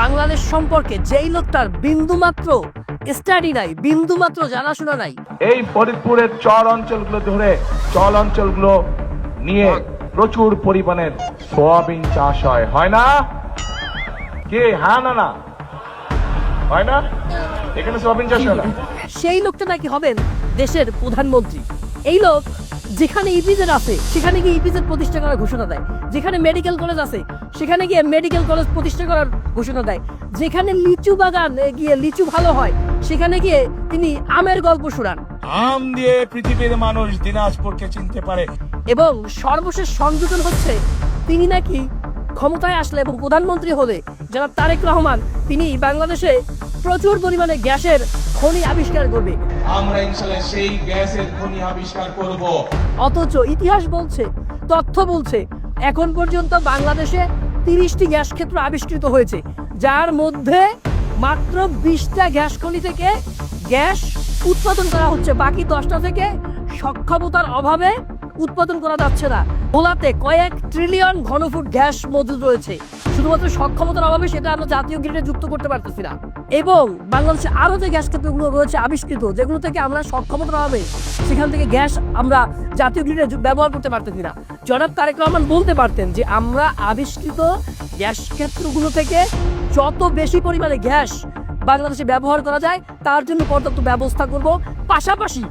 বাংলাদেশ সম্পর্কে যেই লোকটার বিন্দুমাত্র স্টাডি নাই বিন্দুমাত্র জানাশোনা নাই এই ফরিদপুরের চর অঞ্চলগুলো ধরে চল অঞ্চলগুলো নিয়ে প্রচুর পরিমাণে সোয়াবিন চাষ হয়। হয় না? কে? হ্যাঁ না না। হয় না? এখানে সোয়াবিন চাষ হয় না? সেই লোকটা নাকি হবেন দেশের প্রধানমন্ত্রী। এই লোক যেখানে ইপিজেড আছে সেখানে গিয়ে ইপিজেড প্রতিষ্ঠা করার ঘোষণা দেয়। যেখানে মেডিকেল কলেজ আছে সেখানে গিয়ে মেডিকেল কলেজ প্রতিষ্ঠা করার ঘোষণা দেয়। যেখানে লিচু বাগান গিয়ে লিচু ভালো হয় সেখানে গিয়ে তিনি আমের গল্প শোনান। আম দিয়ে পৃথিবীর মানুষ দিনাজপুরকে চিনতে পারে। এবং সর্বশেষ সংযোজন হচ্ছে তিনি নাকি ক্ষমতায় আসলে এবং প্রধানমন্ত্রী হলে যারা তারেক রহমান তিনি বাংলাদেশে প্রচুর পরিমাণে গ্যাসের খনি আবিষ্কার করবে। আমরা ইনশাল্লাহ সেই গ্যাসের খনি আবিষ্কার করব। অথচ ইতিহাস বলছে, তথ্য বলছে, এখন পর্যন্ত বাংলাদেশে তিরিশটি গ্যাস ক্ষেত্র আবিষ্কৃত হয়েছে, যার মধ্যে মাত্র বিশটা গ্যাস খনি থেকে গ্যাস উৎপাদন করা হচ্ছে। বাকি দশটা থেকে সক্ষমতার অভাবে উৎপাদন করা যাচ্ছে না। ভোলাতে কয়েক ট্রিলিয়ন ঘনফুট গ্যাস মজুদ রয়েছে। শুধুমাত্র সক্ষমতার অভাবে সেটা আমরা জাতীয় গ্রিডে যুক্ত করতে পারতেছি না। এবং বাংলাদেশে আরও যে গ্যাস ক্ষেত্রগুলো রয়েছে আবিষ্কৃত, যেগুলো থেকে আমরা সক্ষমতার অভাবে সেখান থেকে গ্যাস আমরা জাতীয় গ্রিডে ব্যবহার করতে পারতেছি না। জনাব তারেক রহমান বলতে পারতেন যে আমরা আবিষ্কৃত গ্যাস ক্ষেত্রগুলো থেকে যত বেশি পরিমাণে গ্যাস বাংলাদেশে ব্যবহার করা যায়, তার জন্য পর্যাপ্ত ব্যবস্থা করব। পাশাপাশি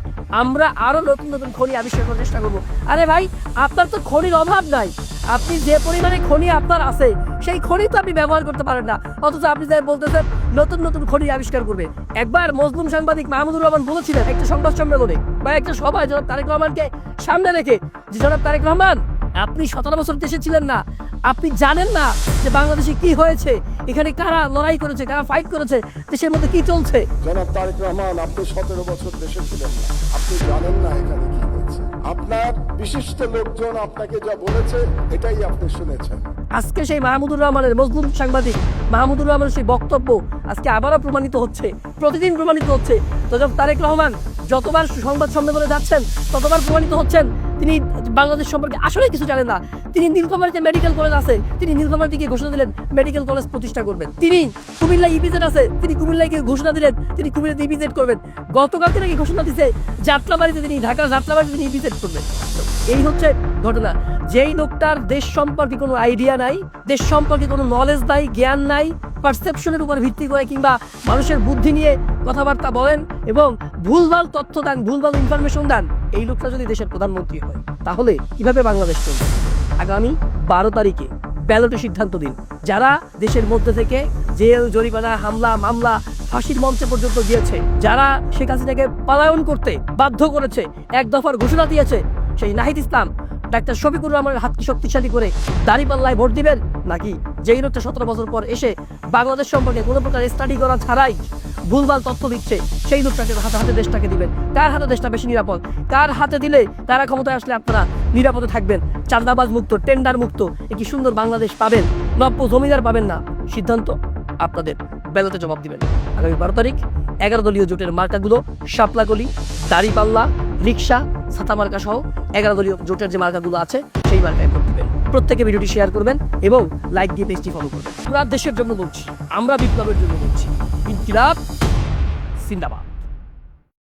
আমরা আরও নতুন নতুন খনি আবিষ্কার করার চেষ্টা করব। আরে ভাই, আপনার তো খনির অভাব নাই। আপনি যে পরিমাণে খনি আপনার আছে, সেই খনি তো আপনি ব্যবহার করতে পারেন না। অথচ আপনি যে বলতেছেন, নতুন নতুন খনি আবিষ্কার করবে। একবার মজলুম সাংবাদিক মাহমুদুর রহমান বলেছিলেন, একটা সংবাদ সম্মেলনে, বা একটা সভায় জনাব তারেক রহমানকে সামনে রেখে, যে জনাব তারেক রহমান, আপনি সতেরো বছর দেশে ছিলেন না। আপনি জানেন না যে বাংলাদেশে কি হয়েছে, এখানে কারা লড়াই করেছে, কারা ফাইট করেছে, দেশের মধ্যে কি চলছে? জনাব তারেক রহমান, আপনি সতেরো বছর দেশে ছিলেন আপনি জানেন না এখানে কি আপনার বিশিষ্ট লোকজন আপনাকে যা বলেছে, এটাই আপনি শুনেছেন। আজকে সেই মাহমুদুর রহমানের মজলুম সাংবাদিক, মাহমুদুর রহমানের সেই বক্তব্য আজকে আবারও প্রমাণিত হচ্ছে, প্রতিদিন প্রমাণিত হচ্ছে। তো তারেক রহমান যতবার সংবাদ সম্মেলনে যাচ্ছেন, ততবার প্রমাণিত হচ্ছেন তিনি বাংলাদেশ সম্পর্কে আসলে কিছু জানেন না। তিনি নীলফামারীতে মেডিকেল কলেজ আছে। তিনি নীলফামারীতে গিয়ে ঘোষণা দিলেন মেডিকেল কলেজ প্রতিষ্ঠা করবেন। তিনি কুমিল্লা ইপিজেড আছে। তিনি কুমিল্লায় গিয়ে ঘোষণা দিলেন, তিনি কুমিল্লাতে ইপিজেড করবেন। গতকালকে নাকি ঘোষণা দিছে, যাত্রাবাড়িতে তিনি ঢাকার যাত্রাবাড়িতে তিনি ইপিজেড করবেন। এই হচ্ছে ঘটনা। যেই লোকটার দেশ সম্পর্কে কোনো আইডিয়া নাই, দেশ সম্পর্কে কোনো নলেজ নাই, জ্ঞান নাই পারসেপশনের উপর ভিত্তি করে কিংবা মানুষের বুদ্ধি নিয়ে কথাবার্তা বলেন এবং ভুলভাল তথ্য দেন, ভুলভাল ইনফরমেশন দেন এই লোকটা যদি দেশের প্রধানমন্ত্রী হয়, তাহলে কীভাবে বাংলাদেশ চলবে? আগামী বারো তারিখে ব্যালটে সিদ্ধান্ত দিন। যারা দেশের মধ্যে থেকে জেল, জরিমানা, হামলা, মামলা, ফাঁসির মঞ্চে পর্যন্ত গিয়েছে, যারা শেখ হাসিনাকে পালায়ন করতে বাধ্য করেছে, এক দফার ঘোষণা দিয়েছে, সেই নাহিদ ইসলাম ডাক্তার শফিকুর রহমানের হাতকে শক্তিশালী করে দাঁড়িপাল্লায় ভোট দিবেন নাকি যেই লোকটা সতেরো বছর পর এসে বাংলাদেশ সম্পর্কে কোনো প্রকার স্টাডি করা ছাড়াই ভুলভাল তথ্য দিচ্ছে, সেই লোকটাকে হাতে হাতে দেশটাকে দিবেন। কার হাতে দেশটা বেশি নিরাপদ? কার হাতে দিলে তারা ক্ষমতায় আসলে আপনারা নিরাপদে থাকবেন? চান্দাবাজ মুক্ত টেন্ডার মুক্ত একটি সুন্দর বাংলাদেশ পাবেন? নব্য জমিদার পাবেন না? সিদ্ধান্ত আপনাদের ব্যালটে জবাব দিবেন। আগামী বারো তারিখ, এগারো দলীয় জোটের মার্কাগুলো শাপলাকলি দাড়িপাল্লা রিক্সা ছাতা মার্কা সহ এগারো দলীয় জোটের যে মার্কাগুলো আছে, সেই মার্কায় ভোট দেবেন। প্রত্যেকে ভিডিওটি শেয়ার করবেন এবং লাইক দিয়ে পেজটি ফলো করবেন। পুরা দেশের জন্য বলছি, আমরা বিপ্লবের জন্য বলছি, ইনকিলাব জিন্দাবাদ।